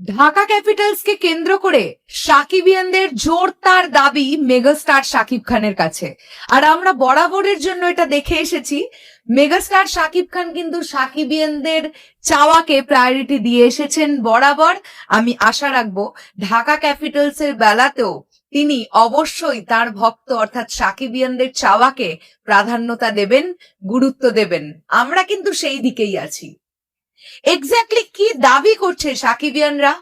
ঢাকা ক্যাপিটালসকে কেন্দ্র করে সাকিবিয়ানদের জোরদার দাবি মেগাস্টার সাকিব খানের কাছে। আর আমরা বরাবরের জন্য এটা দেখে এসেছি, মেগাস্টার শাকিব খান কিন্তু সাকিবিয়ানদের চাওয়াকে প্রায়োরিটি দিয়ে এসেছেন বরাবর। আমি আশা রাখব ঢাকা ক্যাপিটালসের বেলাতেও তিনি অবশ্যই তার ভক্ত অর্থাৎ সাকিবিয়ানদের চাওয়াকে প্রাধান্যতা দেবেন, গুরুত্ব দেবেন। আমরা কিন্তু সেই দিকেই আছি। এক্স্যাক্টলি কি দাবি করছে সাকিবিয়ানরা?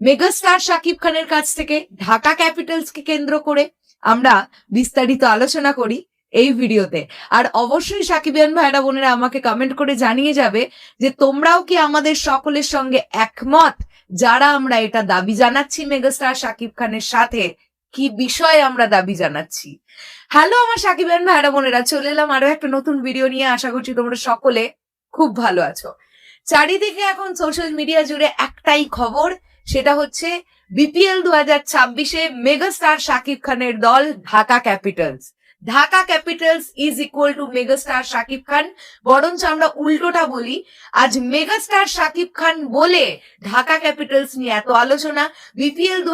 মেগাস্টার সাকিব খানের কাছ থেকে, ঢাকা ক্যাপিটালস কে কেন্দ্র করে আমরা বিস্তারিত আলোচনা করি এই ভিডিওতে। আর অবশ্যই সাকিবিয়ান ভাইরা বোনেরা আমাকে কমেন্ট করে জানিয়ে যাবে যে তোমরাও কি আমাদের সকলের সঙ্গে একমত? যারা আমরা এটা দাবি জানাচ্ছি মেগাস্টার সাকিব খানের সাথে, কি বিষয়ে আমরা দাবি জানাচ্ছি? হ্যালো আমার সাকিবিয়ান ভাইরা বোনেরা, চলে এলাম আরও একটা নতুন ভিডিও নিয়ে। আশা করছি তোমরা সকলে খুব ভালো আছো। চারিদিকে এখন সোশ্যাল মিডিয়া জুড়ে একটাই খবর, সেটা হচ্ছে বিপিএল দু হাজার ছাব্বিশে মেগাস্টার শাকিব খানের দল Dhaka capitals Dhaka capitals is equal to megastar Shakib Khan, বরঞ্চ আমরা উল্টোটা বলি, আজ মেগাস্টার শাকিব খান বলে ঢাকা ক্যাপিটালস নিয়ে এত আলোচনা বিপিএল দু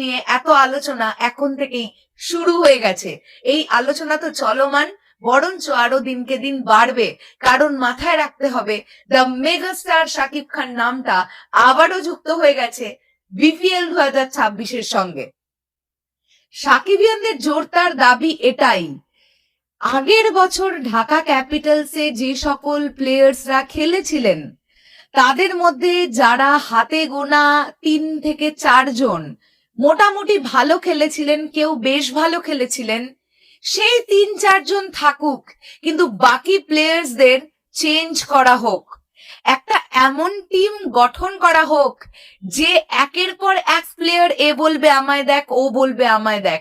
নিয়ে এত আলোচনা এখন থেকেই শুরু হয়ে গেছে। এই আলোচনা তো চলমান বরঞ্চ আরও দিনকে দিন বাড়বে। কারণ মাথায় রাখতে হবে দ্য মেগাস্টার শাকিব খান নামটা আবারও যুক্ত হয়ে গেছে বিপিএল দু হাজার সঙ্গে। সাকিবিয়ানদের জোরদার দাবি এটাই, আগের বছর ঢাকা ক্যাপিটালসে যে সকল প্লেয়ার্সরা খেলেছিলেন, তাদের মধ্যে যারা হাতে গোনা তিন থেকে চারজন, মোটামুটি ভালো খেলেছিলেন, কেউ বেশ ভালো খেলেছিলেন সেই তিন চারজন থাকুক, কিন্তু বাকি প্লেয়ার্সদের চেঞ্জ করা হোক। একটা এমন টিম গঠন করা হোক, যে একের পর এক প্লেয়ার এ বলবে, আমায় দেখ, ও বলবে, আমায় দেখ।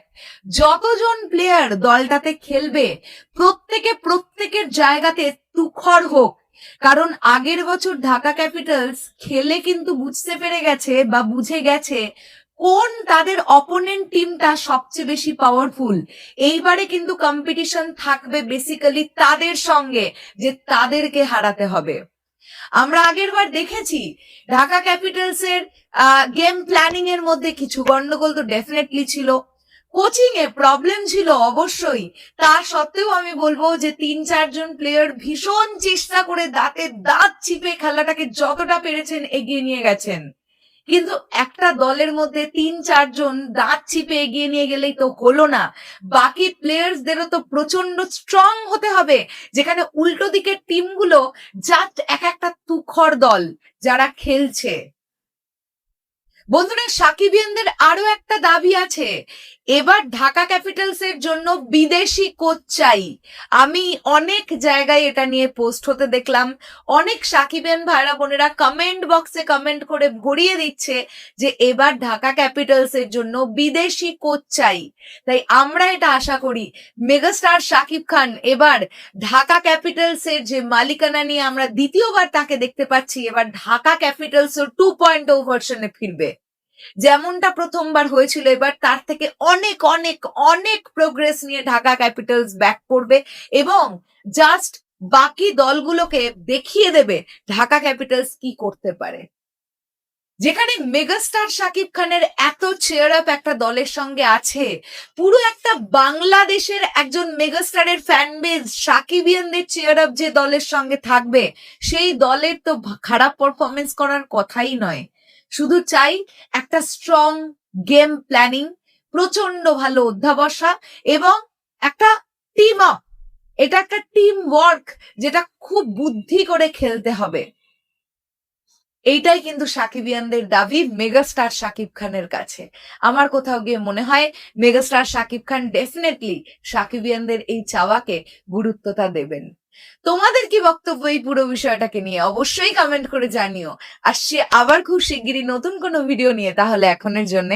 যতজন প্লেয়ার দলটাতে খেলবে, প্রত্যেকে প্রত্যেকের জায়গাতে তুখর হোক। কারণ আগের বছর ঢাকা ক্যাপিটালস খেলে কিন্তু বুঝতে পেরে গেছে বা বুঝে গেছে কোন তাদের অপোনেন্ট টিমটা সবচেয়ে বেশি পাওয়ারফুল এইবারে কিন্তু কম্পিটিশন থাকবে বেসিক্যালি তাদের সঙ্গে, যে তাদেরকে হারাতে হবে। আমরা আগের বার দেখেছি, ঢাকা ক্যাপিটালস এর গেম প্ল্যানিং এর মধ্যে কিছু গন্ডগোল তো ডেফিনেটলি ছিল। কোচিং এ প্রবলেম ছিল অবশ্যই। তা সত্ত্বেও আমি বলব যে তিন চারজন প্লেয়ার ভীষণ চেষ্টা করে দাঁতে দাঁত চিপে খেলাটাকে যতটা পেরেছেন এগিয়ে নিয়ে গেছেন। কিন্তু একটা দলের মধ্যে তিন, চারজন দাঁত চিপে এগিয়ে নিয়ে গেলেই তো হলো না। বাকি প্লেয়ার্সদেরও তো প্রচণ্ড স্ট্রং হতে হবে, যেখানে উল্টো দিকের টিমগুলো জাস্ট এক একটা তুখর দল যারা খেলছে। বন্ধুরা সাকিবিয়ানদের আরও একটা দাবি আছে এবার ঢাকা ক্যাপিটালস এর জন্য বিদেশি কোচ চাই। আমি অনেক জায়গায় এটা নিয়ে পোস্ট হতে দেখলাম। অনেক সাকিবিয়ান ভাইরা বোনেরা কমেন্ট বক্সে কমেন্ট করে ভরিয়ে দিচ্ছে যে এবার ঢাকা ক্যাপিটালস এর জন্য বিদেশি কোচ চাই। তাই আমরা এটা আশা করি, মেগাস্টার শাকিব খান এবার ঢাকা ক্যাপিটালস এর যে মালিকানা নিয়ে আমরা দ্বিতীয়বার তাকে দেখতে পাচ্ছি, এবার ঢাকা ক্যাপিটালস ও টু পয়েন্ট ও ভার্সনে ফিরবে। যেমনটা প্রথমবার হয়েছিল, এবার তার থেকে অনেক অনেক অনেক প্রোগ্রেস নিয়ে ঢাকা ক্যাপিটালস ব্যাক করবে এবং জাস্ট বাকি দলগুলোকে দেখিয়ে দেবে ঢাকা ক্যাপিটালস কি করতে পারে। যেখানে মেগাস্টার শাকিব খানের এত চেয়ার আপ একটা দলের সঙ্গে আছে, পুরো একটা বাংলাদেশের একজন মেগাস্টারের ফ্যান বেজ সাকিবিয়ানদের চেয়ার আপ যে দলের সঙ্গে থাকবে, সেই দলের তো খারাপ পারফরমেন্স করার কথাই নয়। শুধু চাই একটা স্ট্রং গেম প্ল্যানিং প্রচণ্ড ভালো অধ্যাবসা এবং একটা টিম আপ এটা একটা টিম ওয়ার্ক যেটা খুব বুদ্ধি করে খেলতে হবে। এইটাই কিন্তু সাকিবিয়ানদের দাবি মেগাস্টার সাকিব খানের কাছে। আমার কোথাও গিয়ে মনে হয় মেগাস্টার শাকিব খান ডেফিনেটলি সাকিবিয়ানদের এই চাওয়াকে গুরুত্বতা দেবেন। তোমাদের কি বক্তব্য এই পুরো বিষয়টাকে নিয়ে? অবশ্যই কমেন্ট করে জানিও। আর সে আবার খুব শিগগিরই নতুন কোনো ভিডিও নিয়ে, তাহলে এখনের জন্য।